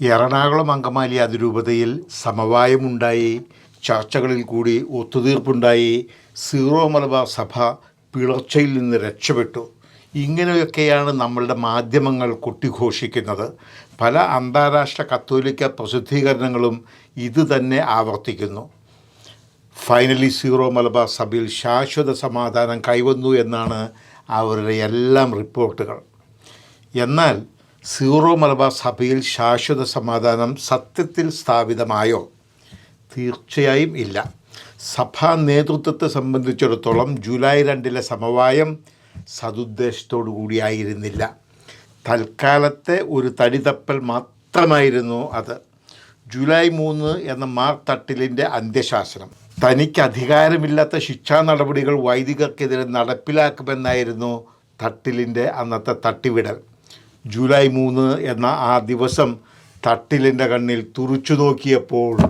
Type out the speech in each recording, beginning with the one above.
എറണാകുളം അങ്കമാലി അതിരൂപതയിൽ സമവായമുണ്ടായി. ചർച്ചകളിൽ കൂടി ഒത്തുതീർപ്പുണ്ടായി. സീറോ മലബാർ സഭ പിളർച്ചയിൽ നിന്ന് രക്ഷപ്പെട്ടു. ഇങ്ങനെയൊക്കെയാണ് നമ്മളുടെ മാധ്യമങ്ങൾ കൊട്ടിഘോഷിക്കുന്നത്. പല അന്താരാഷ്ട്ര കത്തോലിക്ക പ്രസിദ്ധീകരണങ്ങളും ഇതുതന്നെ ആവർത്തിക്കുന്നു. ഫൈനലി സീറോ മലബാർ സഭയിൽ ശാശ്വത സമാധാനം കൈവന്നു എന്നാണ് അവരുടെ എല്ലാം റിപ്പോർട്ടുകൾ. എന്നാൽ സീറോ മലബാർ സഭയിൽ ശാശ്വത സമാധാനം സത്യത്തിൽ സ്ഥാപിതമായോ? തീർച്ചയായും ഇല്ല. സഭാ നേതൃത്വത്തെ സംബന്ധിച്ചിടത്തോളം ജൂലൈ രണ്ടിലെ സമവായം സതുദ്ദേശത്തോടു കൂടിയായിരുന്നില്ല. തൽക്കാലത്തെ ഒരു തടിതപ്പൽ മാത്രമായിരുന്നു അത്. ജൂലൈ മൂന്ന് എന്ന മാർ തട്ടിലിന്റെ അന്ത്യശാസനം. തനിക്ക് അധികാരമില്ലാത്ത ശിക്ഷാ നടപടികൾ വൈദികർക്കെതിരെ നടപ്പിലാക്കുമെന്നായിരുന്നു തട്ടിലിന്റെ അന്നത്തെ തട്ടിവിടൽ. ജൂലൈ മൂന്ന് എന്ന ആ ദിവസം തട്ടിലിന്റെ കണ്ണിൽ തുറച്ചു നോക്കിയപ്പോൾ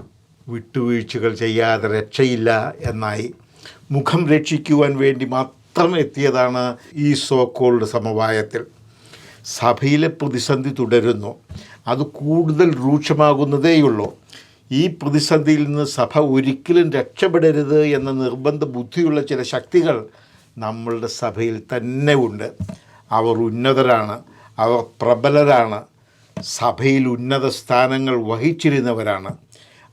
വിട്ടുവീഴ്ചകൾ ചെയ്യാതെ രക്ഷയില്ല എന്നായി. മുഖം രക്ഷിക്കുവാൻ വേണ്ടി മാത്രം എത്തിയതാണ് ഈ സോ കോൾഡ് സമവായത്തിൽ. സഭയിലെ പ്രതിസന്ധി തുടരുന്നു. അത് കൂടുതൽ രൂക്ഷമാകുന്നതേയുള്ളൂ. ഈ പ്രതിസന്ധിയിൽ നിന്ന് സഭ ഒരിക്കലും രക്ഷപ്പെടരുത് എന്ന നിർബന്ധ ബുദ്ധിയുള്ള ചില ശക്തികൾ നമ്മളുടെ സഭയിൽ തന്നെ ഉണ്ട്. അവർ ഉന്നതരാണ് അവർ പ്രബലരാണ് സഭയിൽ ഉന്നത സ്ഥാനങ്ങൾ വഹിച്ചിരുന്നവരാണ്.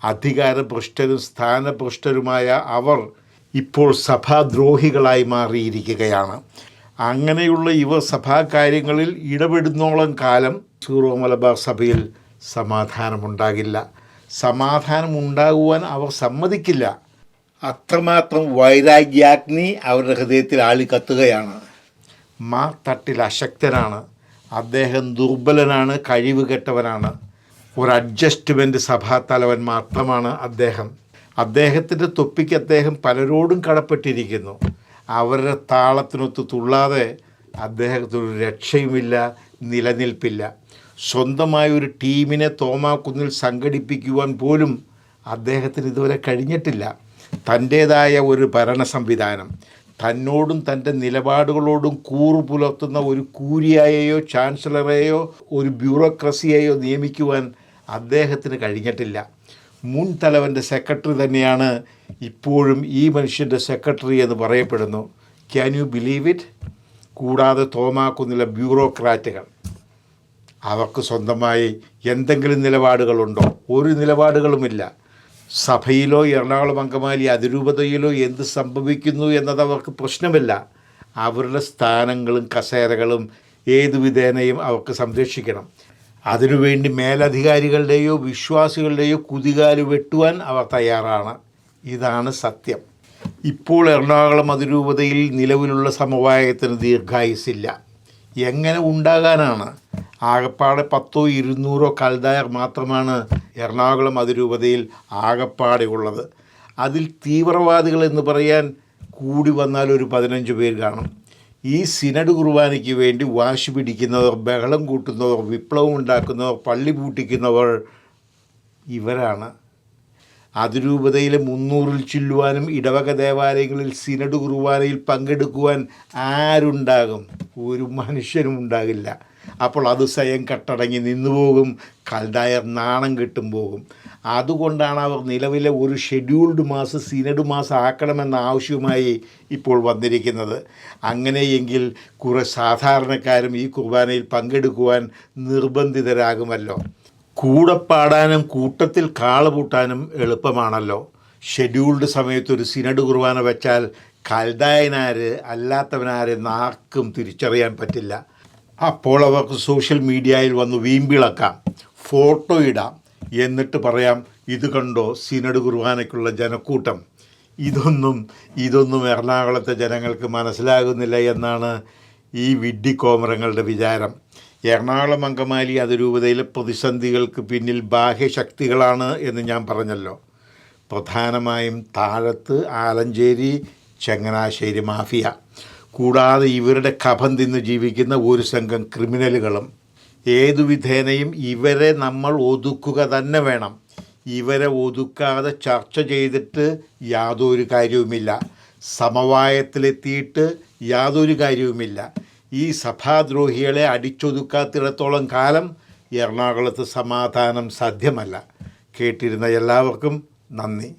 അധികാരഭ്രഷ്ടരും സ്ഥാനഭ്രഷ്ടരുമായ അവർ ഇപ്പോൾ സഭാദ്രോഹികളായി മാറിയിരിക്കുകയാണ്. അങ്ങനെയുള്ള ഇവർ സഭാകാര്യങ്ങളിൽ ഇടപെടുന്നോളം കാലം സീറോ മലബാർ സഭയിൽ സമാധാനമുണ്ടാകില്ല. സമാധാനം ഉണ്ടാകുവാൻ അവർ സമ്മതിക്കില്ല. അത്രമാത്രം വൈരാഗ്യാഗ്നി അവരുടെ ഹൃദയത്തിൽ ആളിക്കത്തുകയാണ് മാ തട്ടിൽ അശക്തനാണ്. അദ്ദേഹം ദുർബലനാണ് കഴിവുകെട്ടവനാണ് ഒരു അഡ്ജസ്റ്റ്മെന്റ് സഭാതലവൻ മാത്രമാണ് അദ്ദേഹം. അദ്ദേഹത്തിന്റെ തൊപ്പിക്ക് അദ്ദേഹം പലരോടും കടപ്പെട്ടിരിക്കുന്നു. അവരുടെ താളത്തിനൊത്ത് തുള്ളാതെ അദ്ദേഹത്തിനൊരു രക്ഷയുമില്ല നിലനിൽപ്പില്ല. സ്വന്തമായ ഒരു ടീമിനെ തോമാക്കുന്നിൽ സംഘടിപ്പിക്കുവാൻ പോലും അദ്ദേഹത്തിന് ഇതുവരെ കഴിഞ്ഞിട്ടില്ല. തന്റേതായ ഒരു ഭരണ സംവിധാനം തന്നോടും തന്റെ നിലപാടുകളോടും കൂറു പുലർത്തുന്ന ഒരു കൂരിയായെയോ ചാൻസലറെയോ ഒരു ബ്യൂറോക്രസിയെയോ നിയമിക്കുവാൻ അദ്ദേഹത്തിന് കഴിഞ്ഞിട്ടില്ല. മുൻ തലവന്റെ സെക്രട്ടറി തന്നെയാണ് ഇപ്പോഴും ഈ മനുഷ്യന്റെ സെക്രട്ടറി എന്ന് പറയപ്പെടുന്നു. ക്യാൻ യു ബിലീവ് ഇറ്റ് കൂടാതെ തോമാക്കുന്നില്ല ബ്യൂറോക്രാറ്റുകൾ. അവർക്ക് സ്വന്തമായി എന്തെങ്കിലും നിലപാടുകളുണ്ടോ? ഒരു നിലപാടുകളുമില്ല. സഭയിലോ എറണാകുളം അങ്കമാലി അതിരൂപതയിലോ എന്ത് സംഭവിക്കുന്നു എന്നത് അവർക്ക് പ്രശ്നമില്ല. അവരുടെ സ്ഥാനങ്ങളും കസേരകളും ഏതു വിധേനയും അവർക്ക് സംരക്ഷിക്കണം. അതിനുവേണ്ടി മേലധികാരികളുടെയോ വിശ്വാസികളുടെയോ കുതികാൽ വെട്ടുവാൻ അവർ തയ്യാറാണ്. ഇതാണ് സത്യം. ഇപ്പോൾ എറണാകുളം അതിരൂപതയിൽ നിലവിലുള്ള സമവായത്തിന് ദീർഘായുസില്ല എങ്ങനെ ഉണ്ടാകാനാണ്? ആകപ്പാടെ പത്തോ ഇരുന്നൂറോ കൽദായർ മാത്രമാണ് എറണാകുളം അതിരൂപതയിൽ ആകപ്പാടെ ഉള്ളത്. അതിൽ തീവ്രവാദികൾ എന്ന് പറയാൻ കൂടി വന്നാൽ ഒരു പതിനഞ്ച് പേർ കാണും. ഈ സിനഡ് കുർബാനയ്ക്ക് വേണ്ടി വാശി പിടിക്കുന്നവർ ബഹളം കൂട്ടുന്നവർ വിപ്ലവം ഉണ്ടാക്കുന്നവർ പള്ളി പൂട്ടിക്കുന്നവർ ഇവരാണ്. അതിരൂപതയിലെ മുന്നൂറിൽ ചില്ലുവാനും ഇടവക ദേവാലയങ്ങളിൽ സിനഡ് കുർബാനയിൽ പങ്കെടുക്കുവാൻ ആരുണ്ടാകും? ഒരു മനുഷ്യനും ഉണ്ടാകില്ല. അപ്പോൾ അത് സ്വയം കട്ടടങ്ങി നിന്നു പോകും കൽഡായർ നാണം കെട്ടും പോകും. അതുകൊണ്ടാണ് അവർ നിലവിലെ ഒരു ഷെഡ്യൂൾഡ് മാസ് സിനഡ് മാസം ആക്കണമെന്ന ആവശ്യവുമായി ഇപ്പോൾ വന്നിരിക്കുന്നത്. അങ്ങനെയെങ്കിൽ കുറേ സാധാരണക്കാരും ഈ കുർബാനയിൽ പങ്കെടുക്കുവാൻ നിർബന്ധിതരാകുമല്ലോ. കൂടെ പാടാനും കൂട്ടത്തിൽ കാളുപൂട്ടാനും എളുപ്പമാണല്ലോ. ഷെഡ്യൂൾഡ് സമയത്ത് ഒരു സിനഡ് കുർബാന വെച്ചാൽ കൽദായനാര് അല്ലാത്തവനാര് നാക്കും തിരിച്ചറിയാൻ പറ്റില്ല. അപ്പോൾ അവർക്ക് സോഷ്യൽ മീഡിയയിൽ വന്ന് വീമ്പിളക്കാം. ഫോട്ടോ ഇടാം. എന്നിട്ട് പറയാം ഇത് കണ്ടോ സിനഡ് കുർബാനയ്ക്കുള്ള ജനക്കൂട്ടം. ഇതൊന്നും ഇതൊന്നും എറണാകുളത്തെ ജനങ്ങൾക്ക് മനസ്സിലാകുന്നില്ല എന്നാണ് ഈ വിഡ്ഡിക്കോമരങ്ങളുടെ വിചാരം. എറണാകുളം അങ്കമാലി അതിരൂപതയിലെ പ്രതിസന്ധികൾക്ക് പിന്നിൽ ബാഹ്യശക്തികളാണ് എന്ന് ഞാൻ പറഞ്ഞല്ലോ. പ്രധാനമായും താഴത്ത് ആലഞ്ചേരി ചങ്ങനാശ്ശേരി മാഫിയ. കൂടാതെ ഇവരുടെ കഫം തിന്ന് ജീവിക്കുന്ന ഒരു സംഘം ക്രിമിനലുകളും. ഏതു വിധേനയും ഇവരെ നമ്മൾ ഒതുക്കുക തന്നെ വേണം. ഇവരെ ഒതുക്കാതെ ചർച്ച ചെയ്തിട്ട് യാതൊരു കാര്യവുമില്ല. സമവായത്തിലെത്തിയിട്ട് യാതൊരു കാര്യവുമില്ല. ഈ സഭാദ്രോഹികളെ അടിച്ചൊതുക്കാത്തിടത്തോളം കാലം എറണാകുളത്ത് സമാധാനം സാധ്യമല്ല. കേട്ടിരുന്ന എല്ലാവർക്കും നന്ദി.